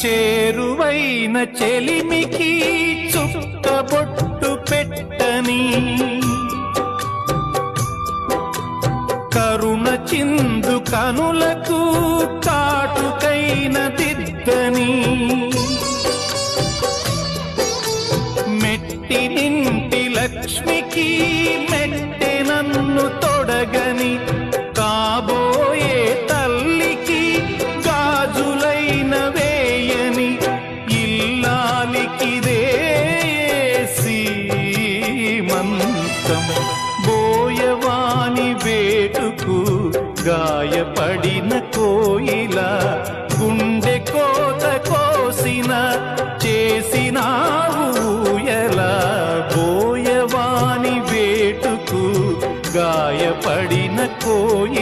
చేరువైన చెలిమికి చుక్కబొట్టు పెట్టని. కరుణ చిందు కనులకు కాటుకైన దిద్దని మెట్టి నింటి లక్ష్మికి సీమంతం బోయవాని వేటుకు గాయపడిన కోయిల గుండె కోత కోసిన చేసినావు ఎలా బోయవాని వేటుకు గాయపడిన కోయిల